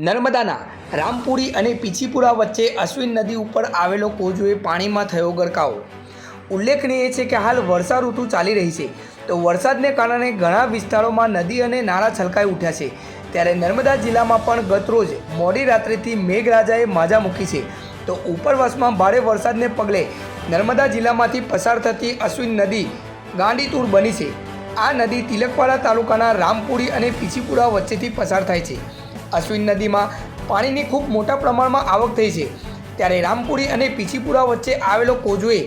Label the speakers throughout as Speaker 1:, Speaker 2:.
Speaker 1: નર્મદાના રામપુરી અને પીછીપુરા વચ્ચે અશ્વિન નદી ઉપર આવેલો કોજોએ પાણીમાં થયો ગરકાવ. ઉલ્લેખનીય છે કે હાલ વર્ષા ઋતુ ચાલી રહી છે. તો વરસાદને કારણે ઘણા વિસ્તારોમાં નદી અને નાળા છલકાઈ ઉઠ્યા છે. ત્યારે નર્મદા જિલ્લામાં પણ ગતરોજ મોડી રાત્રિથી મેઘરાજાએ માજા મૂકી છે. તો ઉપરવાસમાં ભારે વરસાદને પગલે નર્મદા જિલ્લામાંથી પસાર થતી અશ્વિન નદી ગાંડીતુર બની છે. આ નદી તિલકવાડા તાલુકાના રામપુરી અને પીછીપુરા વચ્ચેથી પસાર થાય છે. અશ્વિન નદીમાં પાણીની ખૂબ મોટા પ્રમાણમાં આવક થઈ છે. ત્યારે રામપુરી અને પીછીપુરા વચ્ચે આવેલો કોજવે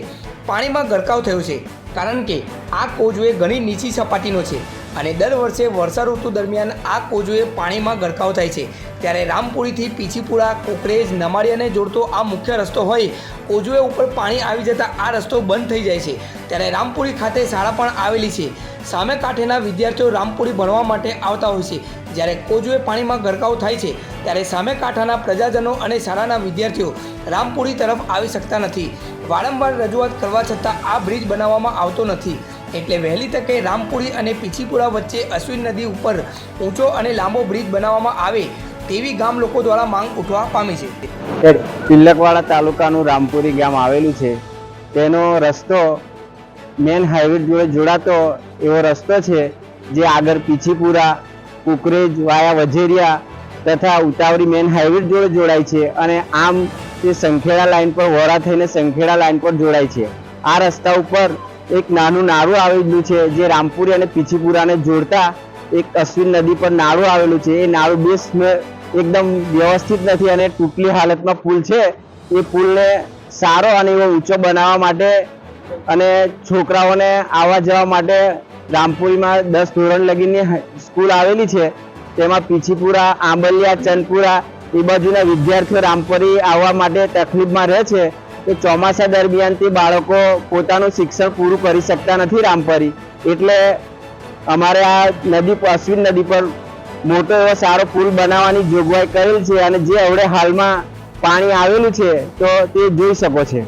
Speaker 1: પાણીમાં ગરકાવ થયો છે. કારણ કે આ કોજવે ઘણી નીચી સપાટીનો છે અને દર વર્ષે વર્ષા ઋતુ દરમિયાન આ કોજવે પાણીમાં ગરકાવ થાય છે. ત્યારે રામપુરીથી પીછીપુરા, કોકરેજ નમાડિયાને જોડતો આ મુખ્ય રસ્તો હોય કોજવે ઉપર પાણી આવી જતાં આ રસ્તો બંધ થઈ જાય છે. ત્યારે રામપુરી ખાતે શાળા પણ આવેલી છે. સામે કાંઠેના વિદ્યાર્થીઓ રામપુરી ભણવા માટે આવતા હોય છે. જ્યારે કોજવે પાણીમાં ગરકાવ થાય છે, ત્યારે સામે કાંઠાના પ્રજાજનો અને શાળાના વિદ્યાર્થીઓ રામપુરી તરફ આવી શકતા નથી. વારંવાર રજૂઆત કરવા છતાં આ બ્રિજ બનાવવામાં આવતો નથી. એટલે વહેલી તકે રામપુરી અને પીછીપુરા વચ્ચે અશ્વિન નદી ઉપર ઊંચો અને લાંબો બ્રિજ બનાવવામાં આવે તેવી ગામ લોકો દ્વારા માંગ ઉઠવા પામી છે.
Speaker 2: તિલકવાડા તાલુકાનું રામપુરી ગામ આવેલું છે. તેનો રસ્તો મેન હાઈવે જોડે જોડાતો એવો રસ્તો છે, જે આગળ પીછીપુરા, કુકરેજ, વાયા વજેરિયા તથા ઉતાવળી મેન હાઈવે જોડે જોડાય છે અને આમ તે સંખેડા લાઈન પર, વોરા થઈને સંખેડા લાઈન પર જોડાય છે. આ રસ્તા ઉપર એક નાનું નાળું આવેલું છે, જે રામપુરી અને પીછીપુરાને જોડતા એક અશ્વિન નદી પર નાળું આવેલું છે. એ નાળું બે એકદમ વ્યવસ્થિત નથી અને તૂટલી હાલતમાં પુલ છે. એ પુલને સારો અને એવો ઊંચો બનાવવા માટે અને છોકરાઓને આવવા જવા માટે રામપુરીમાં દસ ધોરણ લગીની સ્કૂલ આવેલી છે. તેમાં પીછીપુરા, આંબલિયા ચંદપુરા એ બાજુના વિદ્યાર્થીઓ રામપુરી આવવા માટે તકલીફમાં રહે છે. કે ચોમાસા દરમિયાન તે બાળકો પોતાનું શિક્ષણ પૂરું કરી શકતા નથી રામપરી. એટલે અમારે આ નદી અશ્વિન નદી પર મોટો એવો સારો પુલ બનાવવાની જોગવાઈ કરેલ છે અને જે હવે હાલમાં પાણી આવેલું છે, તો તે જોઈ શકો છે.